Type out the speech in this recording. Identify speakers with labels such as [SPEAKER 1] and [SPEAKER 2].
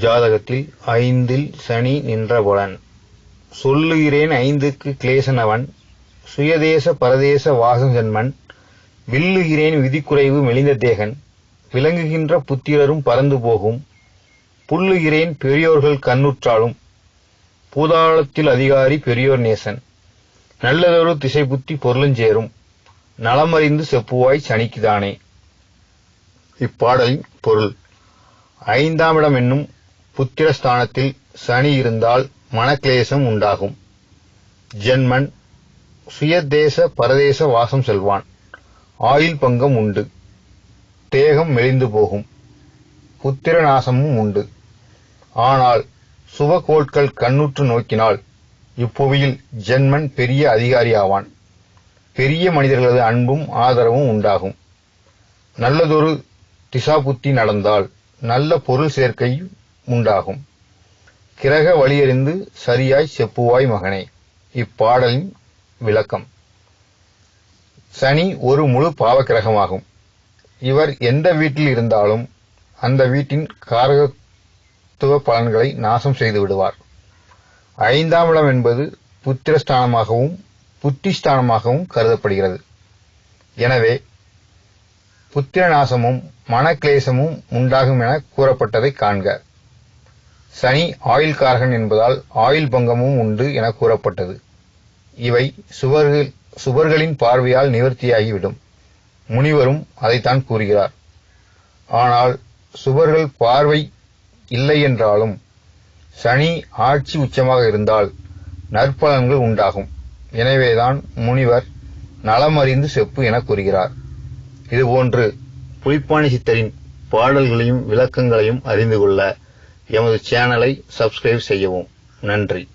[SPEAKER 1] ஜாதகத்தில் ஐந்தில் சனி நின்ற புலன் சொல்லுகிறேன் ஐந்துக்கு கிளேசனவன் சுயதேச பரதேச வாசம் ஜென்மன் வில்லுகிறேன் விதிக்குறைவு மெலிந்த தேகன் விளங்குகின்ற புத்திரரும் பறந்து போகும் புல்லுகிறேன் பெரியோர்கள் கண்ணுற்றாலும் பூதாளத்தில் அதிகாரி பெரியோர் நேசன். நல்லதொரு திசை புத்தி பொருளுஞ்சேரும் நலமறிந்து செப்புவாய் சனிக்குதானே. இப்பாடலின் பொருள் ஐந்தாம் இடம் என்னும் புத்திரஸ்தானத்தில் சனி இருந்தால் மனக்லேசம் உண்டாகும். ஜென்மன் சுயதேச பரதேச வாசம் செல்வான். ஆயுள் பங்கம் உண்டு. தேகம் மெலிந்து போகும். புத்திர நாசமும் உண்டு. ஆனால் சுபகோட்கள் கண்ணுற்று நோக்கினால் இப்புவியில் ஜென்மன் பெரிய அதிகாரி ஆவான் பெரிய மனிதர்களது அன்பும் ஆதரவும் உண்டாகும். நல்லதொரு திசாபுத்தி நடந்தால் நல்ல பொருள் சேர்க்கையும் உண்டாகும். கிரக வழியறிந்து சரியாய் செப்புவாய் மகனே இப்பாடலின் விளக்கம். சனி ஒரு முழு பாவக்கிரகமாகும். இவர் எந்த வீட்டில் இருந்தாலும் அந்த வீட்டின் காரகத்துவ பலன்களை நாசம் செய்து விடுவார். ஐந்தாம் இடம் என்பது புத்திரஸ்தானமாகவும் புத்திஸ்தானமாகவும் கருதப்படுகிறது. எனவே புத்திர நாசமும் மனக்லேசமும் உண்டாகும் என கூறப்பட்டதை காண்க. சனி ஆயில் காரகன் என்பதால் ஆயுள் பங்கமும் உண்டு என கூறப்பட்டது. இவை சுவர்கள் சுவர்களின் பார்வையால் நிவர்த்தியாகிவிடும். முனிவரும் அதைத்தான் கூறுகிறார். ஆனால் சுவர்கள் பார்வை இல்லை என்றாலும் சனி ஆட்சி உச்சமாக இருந்தால் நற்பலன்கள் உண்டாகும். எனவேதான் முனிவர் நலமறிந்து செப்பு என கூறுகிறார். இதுபோன்று புலிப்பாணி சித்தரின் பாடல்களையும் விளக்கங்களையும் அறிந்து கொள்ள எமது சேனலை சப்ஸ்கிரைப் செய்யவும். நன்றி.